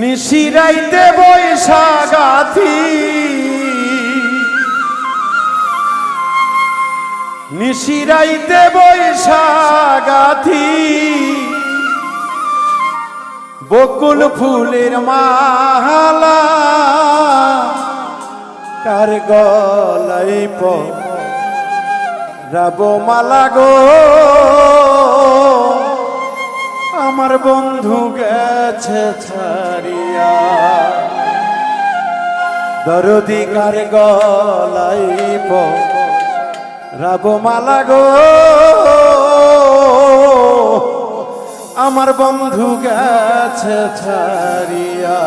নিশিরাইতে বৈশাগাথি নিশিরাইতে বৈশাগাথি বকুল ফুলের মালা কার গলাই প রাব মালা গো। আমার বন্ধু গেছে ছাড়িয়া। দরদি কার গলাই প রাব মালা গো। আমার বন্ধু গেছে ছাড়িয়া।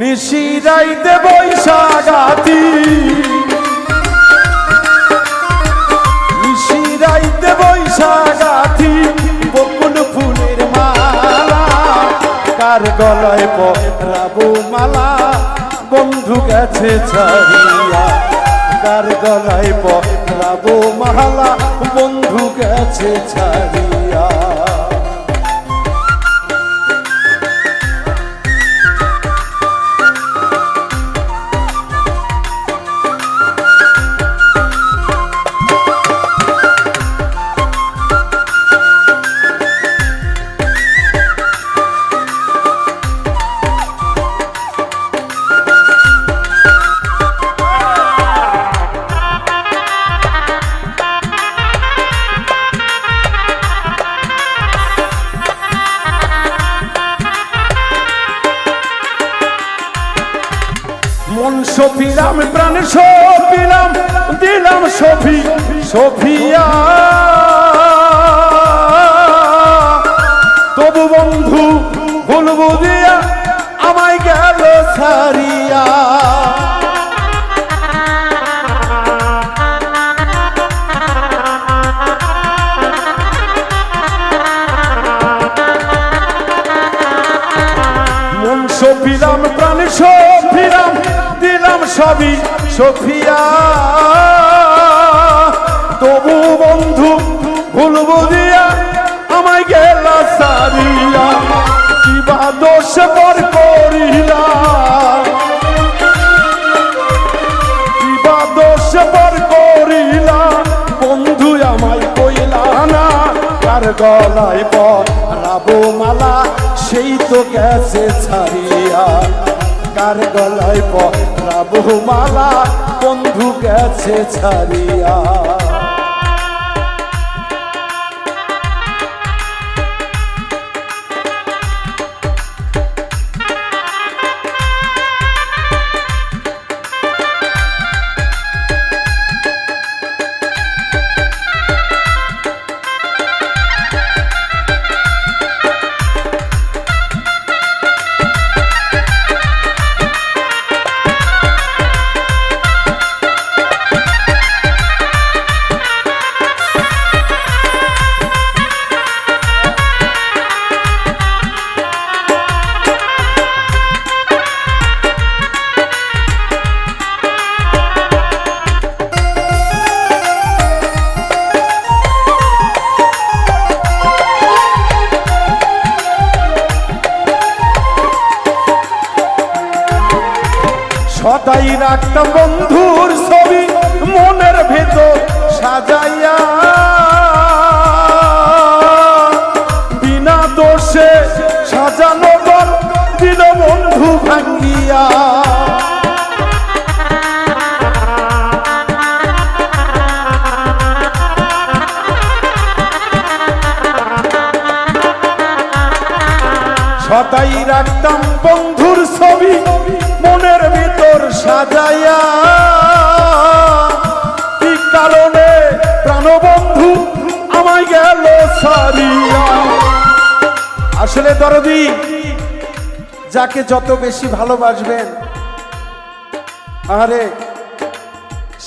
নিশিরাইতে বৈশাগাতি বন্ধু গেছে ছাড়িয়া কার গলায় পড়াবো মালা বন্ধু গেছে ছাড়িয়া। সফিলাম প্রাণ সফিলাম দিলাম সফি সফিয়া। তবু বন্ধু ভুল বুঝিয়া সফিয়া, তবু বন্ধু ভুল বুঝিয়া আমায় গেল সারিয়া কিবা দোষ পর করিলা? কিবা দোষ পর করিলা? বন্ধু আমায় কইলা না, কার গলায় পরাবো মালা, সেই তো গেছে ছাড়িয়া। কার গলায় পরাবো মালা বন্ধু গেছে ছাড়িয়া। সদাই রাখতাম বন্ধুর ছবি মনের ভেতর সাজাইয়া দরদি, যাকে যত বেশি ভালোবাসবেন আরে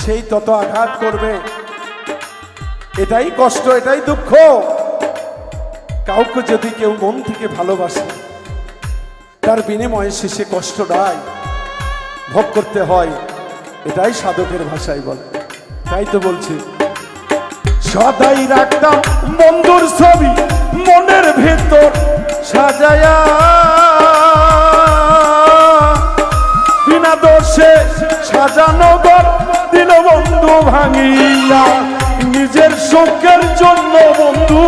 সেই তত আঘাত করবে। এটাই কষ্ট, এটাই দুঃখ। কাউকে যদি কেউ মন থেকে ভালোবাসে, তার বিনিময়ে শেষে কষ্ট কষ্টটাই ভোগ করতে হয়, এটাই সাধকের ভাষায় বলে। তাই তো বলছি। সদাই রাখতাম বন্ধুর ছবি মনের ভেতর সাজায়া। বিনা দোষে সাজানো ঘর দিল বন্ধু ভাঙিয়া। নিজের সুখের জন্য বন্ধু।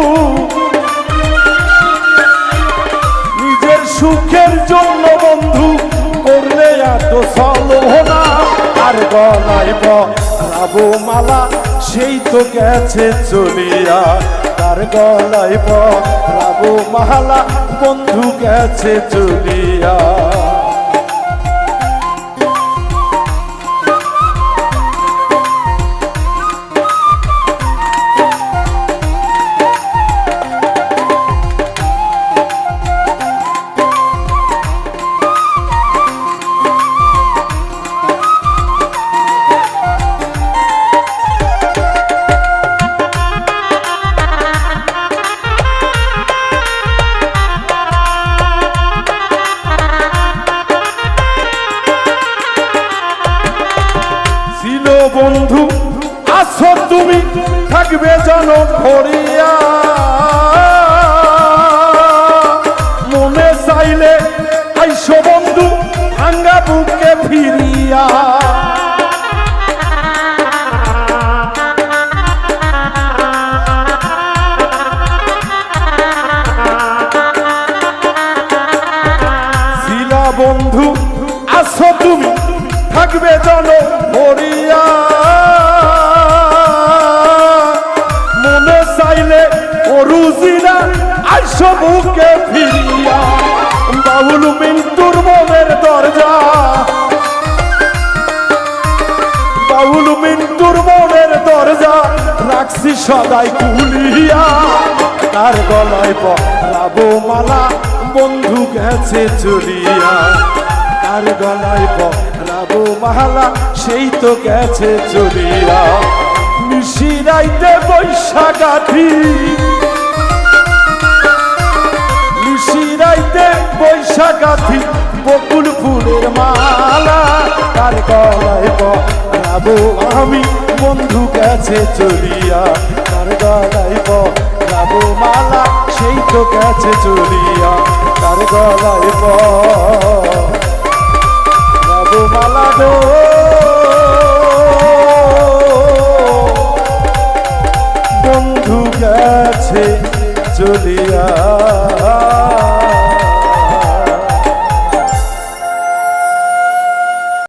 নিজের সুখের জন্য বন্ধু করলে এত সলনা আর গলায় রাবো মালা সেই তো গেছে চলিয়া তার গলায় রাবো মালা বন্ধু গেছে চলিয়া। বন্ধু আসো তুমি থাকবে জন ভরিয়া। থাকবে জন ভরিয়া। মনে চাইলে অরুজিনা আইসো বুকে ফিরিয়া। বাউল মিন্টুর মনের দরজা। বাউল মিন্টুর মনের দরজা রাখছি সদাই কুলিয়া তার গলায় পরাবো মালা, বন্ধু গেছে চলিয়া। তার গলায় পরাবো মালা সেই তো গেছে চলিয়া মিশিরাইতে বৈশাখাঠি নিশিরাইতে বৈশাখাথি বকুল ফুলের মালা। তার গলায় পরাবো আমি, বন্ধু গেছে চলিয়া। তার গলায় পরাবো মালা, সেই তো গেছে চলিয়া। তার গলায় পরাবো মালা গো বন্ধু গেছে চলিয়া।